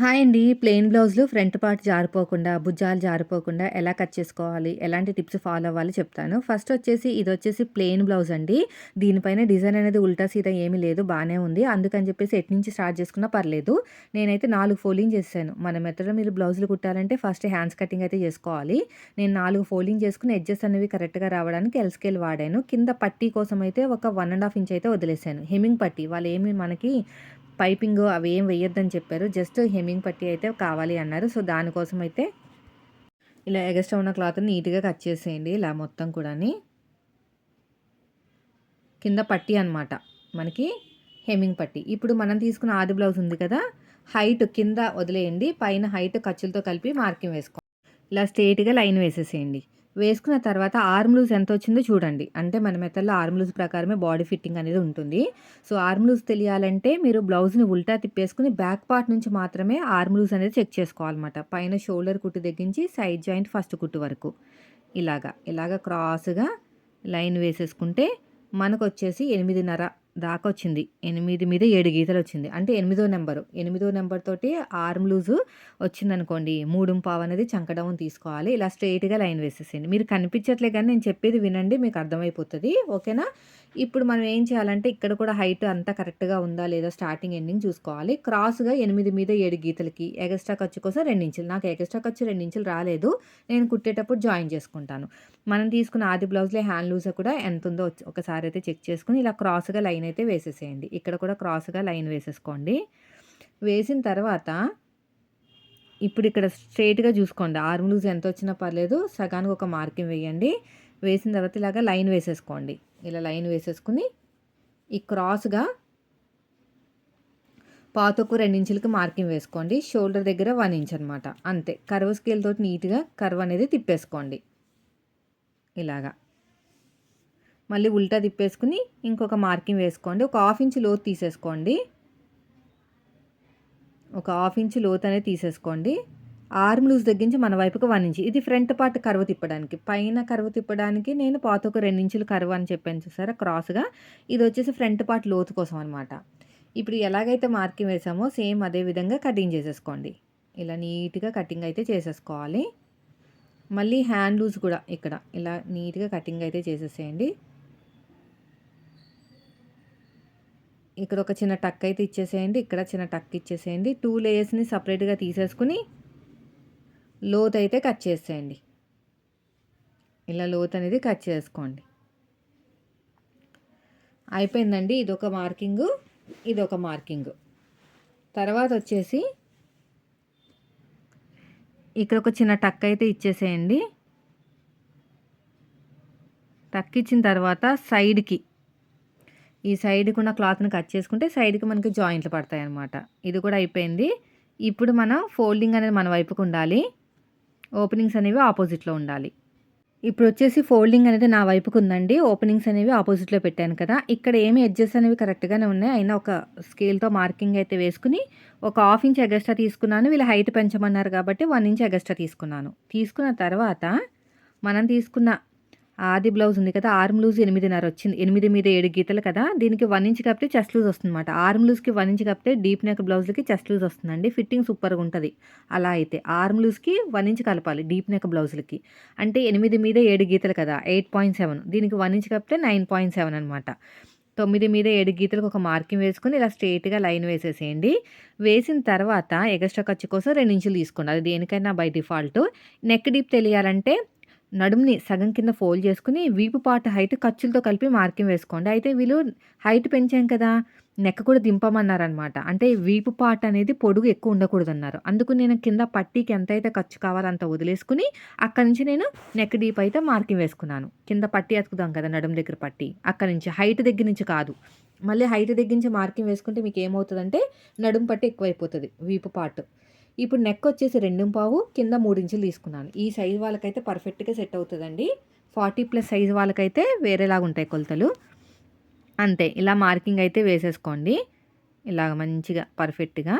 Hi అండి. Plain బ్లౌజ్‌లు front part జారిపోకుండా, భుజాలు జారిపోకుండా ఎలా కట్ చేసుకోవాలి? ఎలాంటి టిప్స్ ఫాలో అవ్వాలో చెప్తాను. ఫస్ట్ వచ్చేసి ఇది వచ్చేసి ప్లెయిన్ బ్లౌజ్ అండి. దీనిపైన డిజైన్ అనేది ఉల్టా సీదా ఏమీ లేదు. బాగానే ఉంది. అందుకని చెప్పేసి ఎటునుంచి స్టార్ట్ చేసుకున్నా పర్లేదు. నేనైతే నాలుగు ఫోల్డింగ్ చేశాను. మన మెథడ్‌లో మీరు బ్లౌజులు కుట్టాలంటే ఫస్ట్ హ్యాండ్స్ కటింగ్ అయితే చేసుకోవాలి. నేను నాలుగు ఫోల్డింగ్ చేసుకుని ఎడ్జెస్ అనేవి కరెక్ట్‌గా రావడానికి ఎల్ స్కేల్ వాడాను. కింద పట్టీ కోసం అయితే ఒక వన్ అండ్ హాఫ్ ఇంచ్ అయితే వదిలేసాను. హెమింగ్ పట్టీ వాళ్ళు ఏమి మనకి పైపింగ్ అవి ఏం వేయొద్దని చెప్పారు. జస్ట్ హెమ్మింగ్ పట్టీ అయితే కావాలి అన్నారు. సో, దానికోసం అయితే ఇలా ఎగస్ట్రా ఉన్న క్లాత్‌ని నీట్‌గా కట్ చేసేయండి. ఇలా మొత్తం కూడాని. కింద పట్టి అనమాట. మనకి హెమ్మింగ్ పట్టి ఇప్పుడు మనం తీసుకున్న ఆది బ్లౌజ్ ఉంది కదా! హైట్ కింద వదిలేయండి. పైన హైట్ ఖర్చులతో కలిపి మార్కింగ్ వేసుకోండి ఇలా స్ట్రెయిట్‌గా లైన్ వేసేసేయండి. వేసుకున్న తర్వాత ఆర్మ్ లూజ్ ఎంతొచ్చిందో చూడండి. అంటే మన మెథడ్‌లో ఆర్మ్ లూజ్ ప్రకారమే బాడీ ఫిట్టింగ్ అనేది ఉంటుంది. సో, ఆర్మ్ లూజ్ తెలియాలంటే మీరు బ్లౌజ్‌ని ఉల్టా తిప్పేసుకుని బ్యాక్ పార్ట్ నుంచి మాత్రమే ఆర్మ్ లూజ్ అనేది చెక్ చేసుకోవాలన్నమాట. పైన షోల్డర్ కుట్టు దగ్గరించి సైడ్ జాయింట్ ఫస్ట్ కుట్టు వరకు. ఇలాగా. ఇలాగ క్రాస్‌గా లైన్ వేసేసుకుంటే మనకొచ్చేసి దాకా వచ్చింది ఎనిమిది మీద ఏడు గీతలు వచ్చింది అంటే ఎనిమిదో నెంబరు ఎనిమిదో నంబర్ తోటి ఆర్మ్ లూజు వచ్చిందనుకోండి 3:15 అనేది చంకడౌన్ తీసుకోవాలి. ఇలా స్ట్రెయిట్‌గా లైన్ వేసేసేయండి. మీరు కనిపించట్లే కానీ నేను చెప్పేది వినండి మీకు అర్థమైపోతుంది ఓకేనా? ఇప్పుడు మనం ఏం చేయాలంటే ఇక్కడ కూడా హైట్ అంతా కరెక్ట్‌గా ఉందా లేదా స్టార్టింగ్ ఎండింగ్ చూసుకోవాలి. క్రాస్‌గా ఎనిమిది మీద ఏడు గీతలకి ఎగస్ట్రా ఖర్చు కోసం రెండు ఇంచులు. నాకు ఎగస్ట్రా ఖర్చు 2 ఇంచులు రాలేదు. నేను కుట్టేటప్పుడు జాయిన్ చేసుకుంటాను. మనం తీసుకున్న ఆది బ్లౌజ్‌లో హ్యాండ్ లూజ్ కూడా ఎంత ఉందో ఒకసారి అయితే చెక్ చేసుకుని ఇలా క్రాస్‌గా లైన్ అయితే వేసేసేయండి. ఇక్కడ కూడా క్రాస్‌గా లైన్ వేసేసుకోండి. వేసిన తర్వాత ఇప్పుడు ఇక్కడ స్ట్రెయిట్‌గా చూసుకోండి. ఆర్మ్ లూజ్ ఎంతొచ్చినా పర్లేదు. సగానికి ఒక మార్కింగ్ వేయండి. వేసిన తర్వాత ఇలాగా లైన్ వేసేసుకోండి. ఇలా లైన్ వేసేసుకుని ఈ క్రాస్‌గా పావుతక్కువ 2 ఇంచులకి మార్కింగ్ వేసుకోండి. షోల్డర్ దగ్గర వన్ ఇంచ్ అనమాట. అంతే. కర్వ్ స్కేల్ తోటి నీట్‌గా కర్వ్ అనేది తిప్పేసుకోండి. ఇలాగా. మళ్ళీ ఉల్టా తిప్పేసుకుని ఇంకొక మార్కింగ్ వేసుకోండి. ఒక హాఫ్ ఇంచ్ లోతు తీసేసుకోండి. ఒక హాఫ్ ఇంచ్ లోతు అనేది తీసేసుకోండి. ఆర్మ్ లూజ్ తగ్గించి మన వైపుకి వన్ ఇంచ్. ఇది ఫ్రంట్ పార్ట్ కరువు తిప్పడానికి. పైన కరువు తిప్పడానికి నేను పావుతక్కువ 2 ఇంచులు కరువు అని చెప్పాను చూసారా క్రాస్‌గా. ఇది వచ్చేసి ఫ్రంట్ పార్ట్ లోతు కోసం అనమాట. ఇప్పుడు ఎలాగైతే మార్కింగ్ వేసామో సేమ్ అదే విధంగా కటింగ్ చేసేసుకోండి. ఇలా నీట్‌గా కటింగ్ అయితే చేసేసుకోవాలి. మళ్ళీ హ్యాండ్ లూజ్ కూడా ఇక్కడ ఇలా నీట్‌గా కటింగ్ అయితే చేసేసేయండి. ఇక్కడ ఒక చిన్న టక్ అయితే ఇచ్చేసేయండి. ఇక్కడ చిన్న టక్ ఇచ్చేసేయండి. టూ లేయర్స్‌ని సపరేట్గా తీసేసుకొని లోత్ అయితే కట్ చేసేయండి. ఇలా లోతు అనేది కట్ చేసుకోండి. అయిపోయిందండి. ఇదొక మార్కింగు. ఇదొక మార్కింగు. తర్వాత వచ్చేసి ఇక్కడ ఒక చిన్న టక్ అయితే ఇచ్చేసేయండి. టక్ ఇచ్చిన తర్వాత సైడ్‌కి ఈ సైడ్‌కి ఉన్న క్లాత్‌ని కట్ చేసుకుంటే సైడ్‌కి మనకి జాయింట్లు పడతాయి అనమాట ఇది కూడా అయిపోయింది. ఇప్పుడు మనం ఫోల్డింగ్ అనేది మన వైపుకు ఉండాలి. ఓపెనింగ్స్ అనేవి ఆపోజిట్‌లో ఉండాలి. ఇప్పుడు వచ్చేసి ఫోల్డింగ్ అనేది నా వైపుకు ఉందండి. ఓపెనింగ్స్ అనేవి ఆపోజిట్‌లో పెట్టాను కదా! ఇక్కడ ఏమి ఎడ్జెస్ అనేవి కరెక్ట్‌గానే ఉన్నాయి. అయినా ఒక స్కేల్‌తో మార్కింగ్ అయితే వేసుకుని ఒక హాఫ్ ఇంచ్ ఎగస్ట్రా తీసుకున్నాను. వీళ్ళు హైట్ పెంచమన్నారు కాబట్టి వన్ ఇంచ్ ఎగస్ట్రా తీసుకున్నాను. తీసుకున్న తర్వాత మనం తీసుకున్న ఆది బ్లౌజ్ ఉంది కదా! ఆర్మ్ లూజ్ 8:30 వచ్చింది. ఎనిమిది మీద ఏడు గీతలు కదా! దీనికి వన్ ఇంచ్ కప్పితే చెస్ట్ లూజ్ వస్తుందన్నమాట. ఆర్మ్ లూజ్‌కి వన్ ఇంచ్ కప్పితే డీప్ నెక్ బ్లౌజ్‌లకి చెస్ట్ లూజ్ వస్తుందండి. ఫిట్టింగ్ సూపర్‌గా ఉంటుంది అలా అయితే ఆర్మ్ లూజ్‌కి వన్ ఇంచ్ కలపాలి డీప్ నెక్ బ్లౌజ్‌లకి. అంటే ఎనిమిది మీద ఏడు గీతలు కదా! 8.7 దీనికి వన్ ఇంచ్ కప్పితే 9.7 అనమాట. తొమ్మిది మీద ఏడు గీతలకు ఒక మార్కింగ్ వేసుకొని ఇలా స్ట్రెయిట్‌గా లైన్ వేసేసేయండి. వేసిన తర్వాత ఎగస్ట్రా ఖర్చు కోసం రెండు ఇంచులు తీసుకోండి. అది దేనికైనా బై డిఫాల్ట్. నెక్ డీప్ తెలియాలంటే నడుముని సగం కింద ఫోల్డ్ చేసుకుని వీపు పార్ట్ హైట్ ఖర్చులతో కలిపి మార్కింగ్ వేసుకోండి. అయితే వీళ్ళు హైట్ పెంచాం కదా! నెక్క కూడా దింపమన్నారనమాట. అంటే వీపు పార్ట్ అనేది పొడుగు ఎక్కువ ఉండకూడదన్నారు. అందుకు నేను కింద పట్టీకి ఎంతైతే ఖర్చు కావాలో అంత వదిలేసుకుని అక్కడి నుంచి నేను నెక్ డీప్ అయితే మార్కింగ్ వేసుకున్నాను. కింద పట్టీ అతుకుదాం కదా! నడుము దగ్గర పట్టీ. అక్కడి నుంచి హైట్ దగ్గర నుంచి కాదు. మళ్ళీ హైట్ దగ్గర నుంచి మార్కింగ్ వేసుకుంటే మీకు ఏమవుతుందంటే నడుము పట్టి ఎక్కువైపోతుంది వీపు పార్ట్. ఇప్పుడు నెక్ వచ్చేసి 2.5 కింద 3 ఇంచులు తీసుకున్నాను. ఈ సైజ్ వాళ్ళకైతే పర్ఫెక్ట్‌గా సెట్ అవుతుందండి ఫార్టీ ప్లస్ సైజ్ వాళ్ళకైతే వేరేలాగా ఉంటాయి కొలతలు. అంతే. ఇలా మార్కింగ్ అయితే వేసేసుకోండి. ఇలాగ మంచిగా పర్ఫెక్ట్‌గా.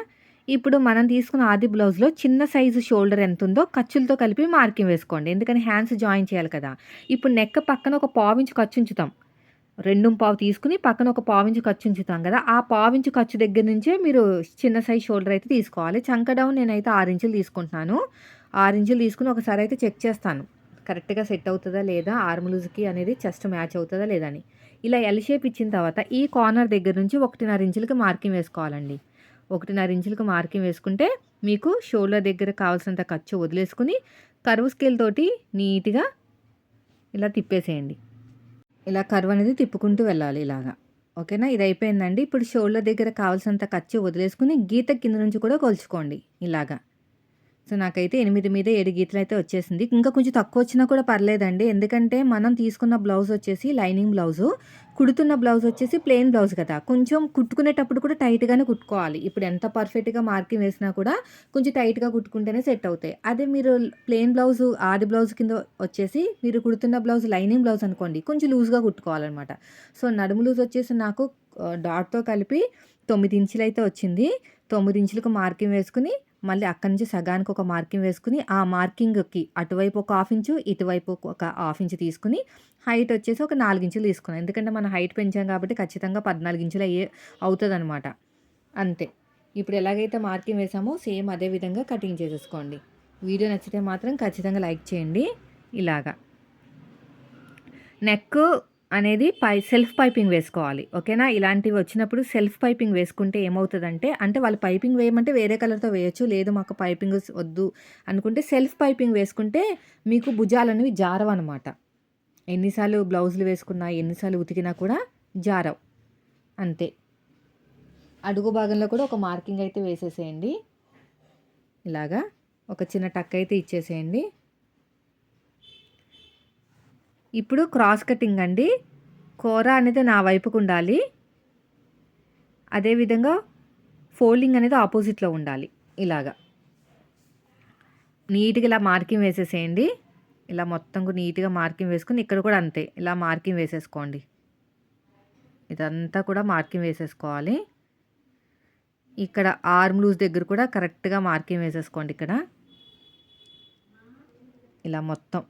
ఇప్పుడు మనం తీసుకున్న ఆది బ్లౌజ్‌లో చిన్న సైజు షోల్డర్ ఎంత ఉందో ఖర్చులతో కలిపి మార్కింగ్ వేసుకోండి. ఎందుకని హ్యాండ్స్ జాయిన్ చేయాలి కదా! ఇప్పుడు నెక్ పక్కన ఒక పావించి ఖర్చు ఉంచుతాం. రెండు పావు తీసుకుని పక్కన ఒక పావించు ఖర్చు ఉంచుతాం కదా ఆ పావించు ఖర్చు దగ్గర నుంచే మీరు చిన్న సైజ్ షోల్డర్ అయితే తీసుకోవాలి. చంక డౌన్ నేనైతే ఆరు ఇంచులు తీసుకుంటున్నాను. ఆరు ఇంచులు తీసుకుని ఒకసారి అయితే చెక్ చేస్తాను. కరెక్ట్గా సెట్ అవుతుందా లేదా ఆర్మ్ లూజ్కి అనేది చెస్ట్ మ్యాచ్ అవుతుందా లేదా అని. ఇలా ఎల్ షేప్ ఇచ్చిన తర్వాత ఈ కార్నర్ దగ్గర నుంచి ఒకటిన్నర ఇంచులకి మార్కింగ్ వేసుకోవాలండి. ఒకటిన్నర ఇంచులకు మార్కింగ్ వేసుకుంటే మీకు షోల్డర్ దగ్గర కావాల్సినంత ఖర్చు వదిలేసుకుని కరువు స్కేల్ తోటి నీట్గా ఇలా తిప్పేసేయండి. ఇలా కర్వ్ అనేది తిప్పుకుంటూ వెళ్ళాలి ఇలాగా. ఓకేనా? ఇది అయిపోయిందండి. ఇప్పుడు షోల్డర్ దగ్గర కావాల్సినంత ఖర్చు వదిలేసుకుని గీత కింద నుంచి కూడా కొలుచుకోండి ఇలాగా. సో నాకైతే ఎనిమిది మీద ఏడు గీతలు అయితే వచ్చేసింది. ఇంకా కొంచెం తక్కువ వచ్చినా కూడా పర్లేదండి. ఎందుకంటే మనం తీసుకున్న బ్లౌజ్ వచ్చేసి లైనింగ్ బ్లౌజు కుడుతున్న బ్లౌజ్ వచ్చేసి ప్లెయిన్ బ్లౌజ్ కదా. కొంచెం కుట్టుకునేటప్పుడు కూడా టైట్గానే కుట్టుకోవాలి. ఇప్పుడు ఎంత పర్ఫెక్ట్గా మార్కింగ్ వేసినా కూడా కొంచెం టైట్గా కుట్టుకుంటేనే సెట్ అవుతాయి. అదే మీరు ప్లెయిన్ బ్లౌజ్ ఆది బ్లౌజ్ కింద వచ్చేసి మీరు కుడుతున్న బ్లౌజ్ లైనింగ్ బ్లౌజ్ అనుకోండి కొంచెం లూజ్గా కుట్టుకోవాలన్నమాట. సో నడుము లూజ్ వచ్చేసి నాకు డాట్తో కలిపి తొమ్మిది ఇంచులు అయితే వచ్చింది. తొమ్మిది ఇంచులకు మార్కింగ్ వేసుకుని మళ్ళీ అక్కడి నుంచి సగానికి ఒక మార్కింగ్ వేసుకుని ఆ మార్కింగ్కి అటువైపు ఒక హాఫ్ ఇంచు ఇటువైపు ఒక హాఫ్ ఇంచు తీసుకుని హైట్ వచ్చేసి ఒక నాలుగు ఇంచులు తీసుకున్నాం. ఎందుకంటే మనం హైట్ పెంచాం కాబట్టి ఖచ్చితంగా పద్నాలుగు ఇంచులు అయ్యే అవుతుంది అనమాట అంతే. ఇప్పుడు ఎలాగైతే మార్కింగ్ వేసామో సేమ్ అదే విధంగా కటింగ్ చేసేసుకోండి. వీడియో నచ్చితే మాత్రం ఖచ్చితంగా లైక్ చేయండి. ఇలాగా. నెక్ అనేది పై సెల్ఫ్ పైపింగ్ వేసుకోవాలి. ఓకేనా? ఇలాంటివి వచ్చినప్పుడు సెల్ఫ్ పైపింగ్ వేసుకుంటే ఏమవుతుందంటే అంటే వాళ్ళు పైపింగ్ వేయమంటే వేరే కలర్తో వేయచ్చు లేదు మాకు పైపింగ్ వద్దు అనుకుంటే సెల్ఫ్ పైపింగ్ వేసుకుంటే మీకు భుజాలు అనేవి జారవు అనమాట ఎన్నిసార్లు బ్లౌజులు వేసుకున్నా ఎన్నిసార్లు ఉతికినా కూడా జారవు. అంతే. అడుగు భాగంలో కూడా ఒక మార్కింగ్ అయితే వేసేసేయండి. ఇలాగా ఒక చిన్న టక్ అయితే ఇచ్చేసేయండి. ఇప్పుడు క్రాస్ కటింగ్ అండి. కూర అనేది నా వైపుకు ఉండాలి. అదేవిధంగా ఫోల్డింగ్ అనేది ఆపోజిట్లో ఉండాలి. ఇలాగా. నీట్గా ఇలా మార్కింగ్ వేసేసేయండి. ఇలా మొత్తం నీట్గా మార్కింగ్ వేసుకుని ఇక్కడ కూడా అంతే. ఇలా మార్కింగ్ వేసేసుకోండి. ఇదంతా కూడా మార్కింగ్ వేసేసుకోవాలి. ఇక్కడ ఆర్మ్ లూజ్ దగ్గర కూడా కరెక్ట్గా మార్కింగ్ వేసేసుకోండి ఇక్కడ. ఇలా మొత్తం.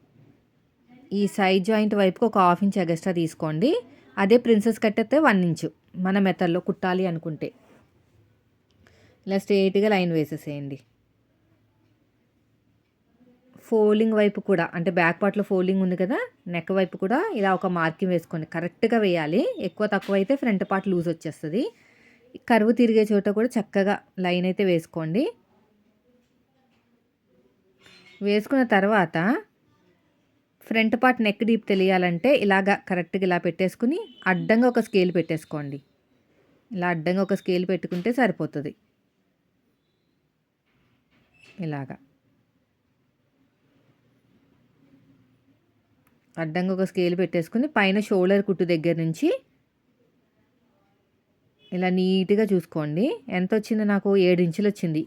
ఈ సైడ్ జాయింట్ వైపుకి ఒక హాఫ్ ఇంచ్ ఎగస్ట్రా తీసుకోండి. అదే ప్రిన్సెస్ కట్ అయితే వన్ ఇంచు మన మెథడ్లో కుట్టాలి అనుకుంటే. ఇలా స్ట్రేట్గా లైన్ వేసేసేయండి. ఫోల్డింగ్ వైపు కూడా అంటే బ్యాక్ పార్ట్లో ఫోల్డింగ్ ఉంది కదా నెక్ వైపు కూడా ఇలా ఒక మార్కింగ్ వేసుకోండి. కరెక్ట్గా వేయాలి. ఎక్కువ తక్కువ అయితే ఫ్రంట్ పార్ట్ లూజ్ వచ్చేస్తుంది. కరువు తిరిగే చోట కూడా చక్కగా లైన్ అయితే వేసుకోండి. వేసుకున్న తర్వాత ఫ్రంట్ పార్ట్ నెక్ డీప్ తెలియాలంటే ఇలాగా కరెక్ట్గా ఇలా పెట్టేసుకుని అడ్డంగా ఒక స్కేల్ పెట్టేసుకోండి. ఇలా అడ్డంగా ఒక స్కేల్ పెట్టుకుంటే సరిపోతుంది. ఇలాగా. అడ్డంగా ఒక స్కేల్ పెట్టేసుకుని పైన షోల్డర్ కుట్టు దగ్గర నుంచి ఇలా నీట్గా చూసుకోండి. ఎంత వచ్చింది నాకు? ఏడు ఇంచులు వచ్చింది.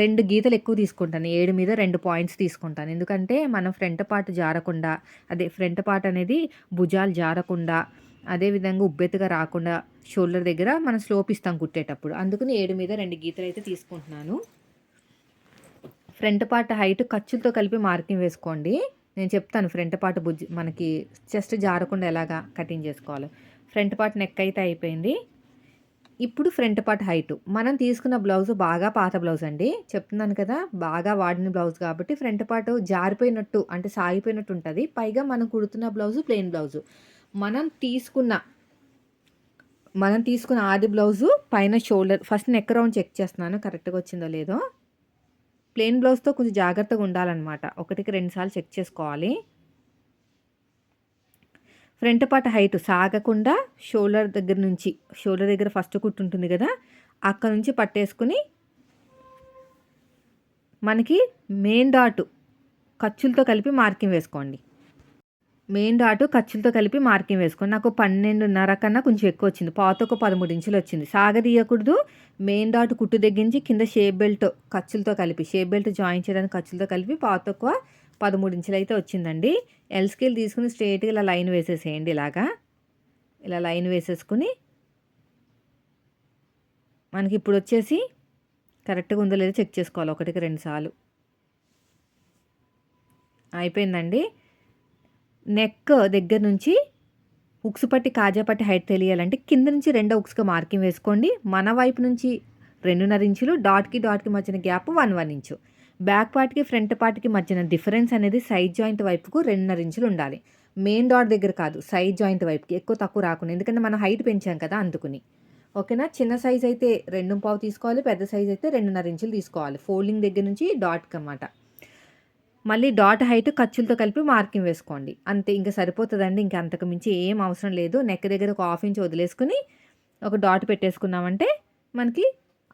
రెండు గీతలు ఎక్కువ తీసుకుంటాను. ఏడు మీద రెండు పాయింట్స్ తీసుకుంటాను. ఎందుకంటే మనం ఫ్రంట్ పార్ట్ జారకుండా అదే ఫ్రంట్ పార్ట్ అనేది భుజాలు జారకుండా అదేవిధంగా ఉబ్బెత్తుగా రాకుండా షోల్డర్ దగ్గర మనం స్లోప్ ఇస్తాం కుట్టేటప్పుడు. అందుకని ఏడు మీద రెండు గీతలు అయితే తీసుకుంటున్నాను. ఫ్రంట్ పార్ట్ హైట్ ఖర్చులతో కలిపి మార్కింగ్ వేసుకోండి. నేను చెప్తాను ఫ్రంట్ పార్ట్ బుజ్జి మనకి చెస్ట్ జారకుండా ఎలాగా కటింగ్ చేసుకోవాలి. ఫ్రంట్ పార్ట్ నెక్ అయితే అయిపోయింది. ఇప్పుడు ఫ్రంట్ పార్ట్ హైట్. మనం తీసుకున్న బ్లౌజ్ బాగా పాత బ్లౌజ్ అండి. చెప్తున్నాను కదా బాగా వాడిన బ్లౌజ్ కాబట్టి ఫ్రంట్ పార్ట్ జారిపోయినట్టు అంటే సాగిపోయినట్టు ఉంటుంది. పైగా మనం కుడుతున్న బ్లౌజ్ ప్లెయిన్ బ్లౌజ్. మనం తీసుకున్న మనం తీసుకున్న ఆది బ్లౌజు పైన shoulder first neck round check చేస్తున్నాను కరెక్ట్గా వచ్చిందో లేదో. ప్లెయిన్ బ్లౌజ్తో కొంచెం జాగ్రత్తగా ఉండాలన్నమాట. ఒకటికి రెండుసార్లు చెక్ చేసుకోవాలి. ఫ్రంట్ పార్ట్ హైట్ సాగకుండా షోల్డర్ దగ్గర నుంచి షోల్డర్ దగ్గర ఫస్ట్ కుట్టు ఉంటుంది కదా అక్కడ నుంచి పట్టేసుకుని మనకి మెయిన్ డాటు ఖర్చులతో కలిపి మార్కింగ్ వేసుకోండి. మెయిన్ డాటు ఖర్చులతో కలిపి మార్కింగ్ వేసుకోండి. నాకు పన్నెండున్నర కన్నా కొంచెం ఎక్కువ వచ్చింది. పాత ఒక పదమూడు ఇంచులు వచ్చింది. సాగదీయకూడదు. మెయిన్ డాటు కుట్టు దగ్గర కింద షేప్ బెల్ట్ ఖర్చులతో కలిపి షేప్ బెల్ట్ జాయిన్ చేయడానికి ఖర్చులతో కలిపి పాత ఒక పదమూడు ఇంచులు అయితే వచ్చిందండి. ఎల్ స్కేల్ తీసుకుని స్ట్రేట్గా ఇలా లైన్ వేసేసేయండి ఇలాగా. ఇలా లైన్ వేసేసుకుని మనకి ఇప్పుడు వచ్చేసి కరెక్ట్గా ఉందో లేదో చెక్ చేసుకోవాలి. ఒకటికి రెండు సార్లు. అయిపోయిందండి. నెక్ దగ్గర నుంచి ఉక్సు పట్టి కాజా పట్టి హైట్ తెలియాలంటే కింద నుంచి రెండో ఉక్స్గా మార్కింగ్ వేసుకోండి. మన వైపు నుంచి రెండున్నర ఇంచులు డాట్కి డాట్కి మధ్యన gap one one inch. Back పార్ట్కి ఫ్రంట్ పార్ట్కి మధ్యన డిఫరెన్స్ అనేది సైడ్ జాయింట్ వైపుకు రెండున్నర ఇంచులు ఉండాలి. మెయిన్ డాట్ దగ్గర కాదు సైడ్ జాయింట్ వైపుకి. ఎక్కువ తక్కువ రాకుండా ఎందుకంటే మనం హైట్ పెంచాం కదా అందుకుని. ఓకేనా? చిన్న సైజ్ అయితే రెండు పావు తీసుకోవాలి పెద్ద సైజ్ అయితే రెండున్నర ఇంచులు తీసుకోవాలి. ఫోల్డింగ్ దగ్గర నుంచి డాట్కి అన్నమాట మళ్ళీ డాట్ హైట్ ఖర్చులతో కలిపి మార్కింగ్ వేసుకోండి. అంతే ఇంకా సరిపోతుందండి. ఇంకా అంతకు మించి ఏం అవసరం లేదు. నెక్ దగ్గర ఒక హాఫ్ ఇంచ్ వదిలేసుకుని ఒక డాట్ పెట్టేసుకున్నామంటే మనకి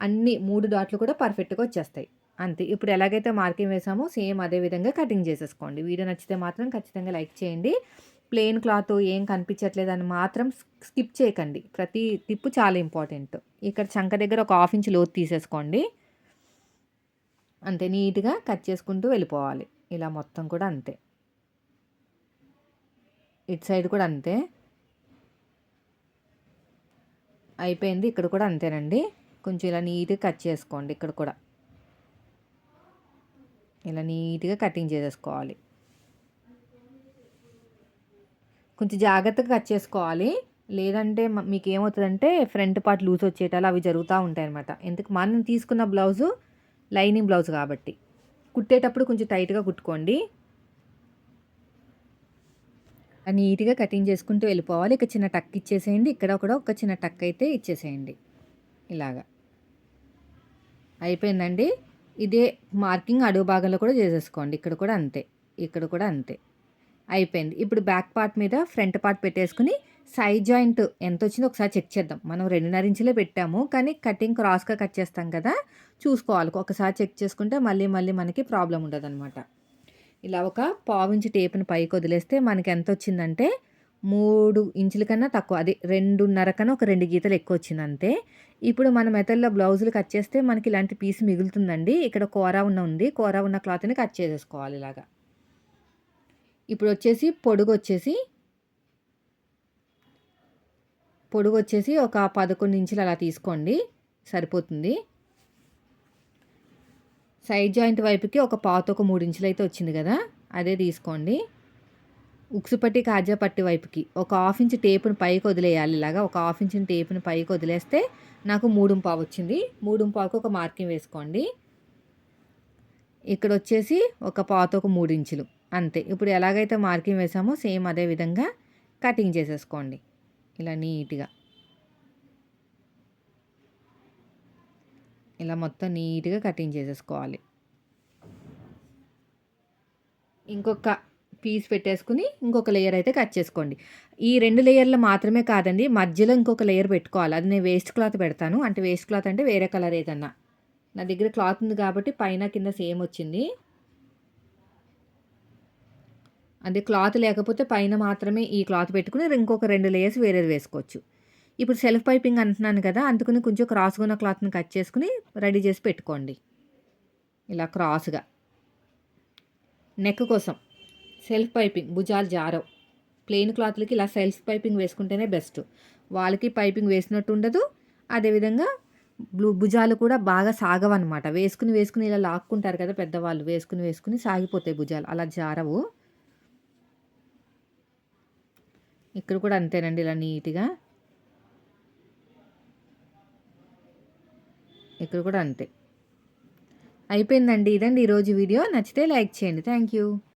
అన్ని మూడు డాట్లు కూడా పర్ఫెక్ట్గా వచ్చేస్తాయి. అంతే. ఇప్పుడు ఎలాగైతే మార్కింగ్ వేసామో సేమ్ అదే విధంగా కటింగ్ చేసేసుకోండి. వీడియో నచ్చితే మాత్రం ఖచ్చితంగా లైక్ చేయండి. ప్లెయిన్ క్లాత్ ఏం కనిపించట్లేదు అని మాత్రం స్కిప్ చేయకండి. ప్రతి టిప్పు చాలా ఇంపార్టెంట్. ఇక్కడ చంక దగ్గర ఒక హాఫ్ ఇంచ్ లోతు తీసేసుకోండి. అంతే నీట్గా కట్ చేసుకుంటూ వెళ్ళిపోవాలి. ఇలా మొత్తం కూడా అంతే. ఇటు సైడ్ కూడా అంతే. అయిపోయింది. ఇక్కడ కూడా అంతేనండి. కొంచెం ఇలా నీట్గా కట్ చేసుకోండి. ఇక్కడ కూడా. ఇలా నీట్గా కటింగ్ చేసేసుకోవాలి. కొంచెం జాగ్రత్తగా కట్ చేసుకోవాలి. లేదంటే మీకు ఏమవుతుందంటే ఫ్రంట్ పార్ట్ లూజ్ వచ్చేటాలు అవి జరుగుతూ ఉంటాయి అనమాట ఎందుకు? మనం తీసుకున్న బ్లౌజు లైనింగ్ బ్లౌజ్ కాబట్టి. కుట్టేటప్పుడు కొంచెం టైట్గా కుట్టుకోండి. నీట్గా కటింగ్ చేసుకుంటూ వెళ్ళిపోవాలి. ఇక చిన్న టక్ ఇచ్చేసేయండి. ఇక్కడ కూడా ఒక చిన్న టక్ అయితే ఇచ్చేసేయండి. ఇలాగా. అయిపోయిందండి? ఇదే మార్కింగ్ అడుగు భాగంలో కూడా చేసేసుకోండి. ఇక్కడ కూడా అంతే. ఇక్కడ కూడా అంతే. అయిపోయింది. ఇప్పుడు బ్యాక్ పార్ట్ మీద ఫ్రంట్ పార్ట్ పెట్టేసుకుని సైడ్ జాయింట్ ఎంత వచ్చిందో ఒకసారి చెక్ చేద్దాం. మనం రెండున్నర ఇంచులే పెట్టాము. కానీ కటింగ్ క్రాస్గా కట్ చేస్తాం కదా. చూసుకోవాలి. ఒకసారి చెక్ చేసుకుంటే మళ్ళీ మళ్ళీ మనకి ప్రాబ్లం ఉండదు ఇలా ఒక పావించి టేపుని పైకి వదిలేస్తే మనకి ఎంత వచ్చిందంటే మూడు ఇంచుల కన్నా తక్కువ. అది రెండున్నర కన్నా ఒక రెండు గీతలు ఎక్కువ వచ్చింది అంతే. ఇప్పుడు మన మెథడ్లో బ్లౌజులు కట్ చేస్తే మనకి ఇలాంటి పీస్ మిగులుతుందండి. ఇక్కడ కూర ఉన్న ఉంది. కూర ఉన్న క్లాత్ని కట్ చేసేసుకోవాలి ఇలాగా. ఇప్పుడు వచ్చేసి పొడుగు వచ్చేసి పొడుగు వచ్చేసి ఒక పదకొండు ఇంచులు అలా తీసుకోండి. సరిపోతుంది. సైడ్ జాయింట్ వైపుకి ఒక పాత ఒక మూడు ఇంచులు అయితే వచ్చింది కదా. అదే తీసుకోండి. ఉక్సుపట్టి కాజా పట్టి వైపుకి ఒక హాఫ్ ఇంచ్ టేపుని పైకి వదిలేయాలి ఇలాగా. ఒక హాఫ్ ఇంచ్ టేపుని పైకి వదిలేస్తే నాకు మూడుంపావు వచ్చింది. మూడుంపావుకు ఒక మార్కింగ్ వేసుకోండి. ఇక్కడ వచ్చేసి ఒక పాత ఒక మూడు ఇంచులు. అంతే. ఇప్పుడు ఎలాగైతే మార్కింగ్ వేసామో సేమ్ అదే విధంగా కటింగ్ చేసేసుకోండి. ఇలా నీట్గా. ఇలా మొత్తం నీట్గా కటింగ్ చేసేసుకోవాలి. ఇంకొక పీస్ పెట్టేసుకుని ఇంకొక లేయర్ అయితే కట్ చేసుకోండి. ఈ రెండు లేయర్లు మాత్రమే కాదండి మధ్యలో ఇంకొక లేయర్ పెట్టుకోవాలి. అది నేను వేస్ట్ క్లాత్ పెడతాను. అంటే వేస్ట్ క్లాత్ అంటే వేరే కలర్ ఏదన్నా. నా దగ్గర క్లాత్ ఉంది కాబట్టి పైన కింద సేమ్ వచ్చింది. అదే క్లాత్ లేకపోతే పైన మాత్రమే ఈ క్లాత్ పెట్టుకుని ఇంకొక రెండు లేయర్స్ వేరేది వేసుకోవచ్చు. ఇప్పుడు సెల్ఫ్ పైపింగ్ అంటున్నాను కదా అందుకని కొంచెం క్రాస్గా ఉన్న క్లాత్ని కట్ చేసుకుని రెడీ చేసి పెట్టుకోండి. ఇలా క్రాస్గా నెక్ కోసం. సెల్ఫ్ పైపింగ్ భుజాలు జారవు. ప్లెయిన్ క్లాత్లకి ఇలా సెల్ఫ్ పైపింగ్ వేసుకుంటేనే బెస్ట్. వాళ్ళకి పైపింగ్ వేసినట్టు ఉండదు. అదేవిధంగా బ్లూ భుజాలు కూడా బాగా సాగవన్నమాట. వేసుకుని వేసుకుని ఇలా లాక్కుంటారు కదా పెద్దవాళ్ళు. వేసుకుని వేసుకుని సాగిపోతాయి భుజాలు. అలా జారవు. ఇక్కడ కూడా అంతేనండి ఇలా నీట్గా. ఇక్కడ కూడా అంతే. అయిపోయిందండి. ఇదండి ఈరోజు వీడియో. నచ్చితే లైక్ చేయండి. Thank you.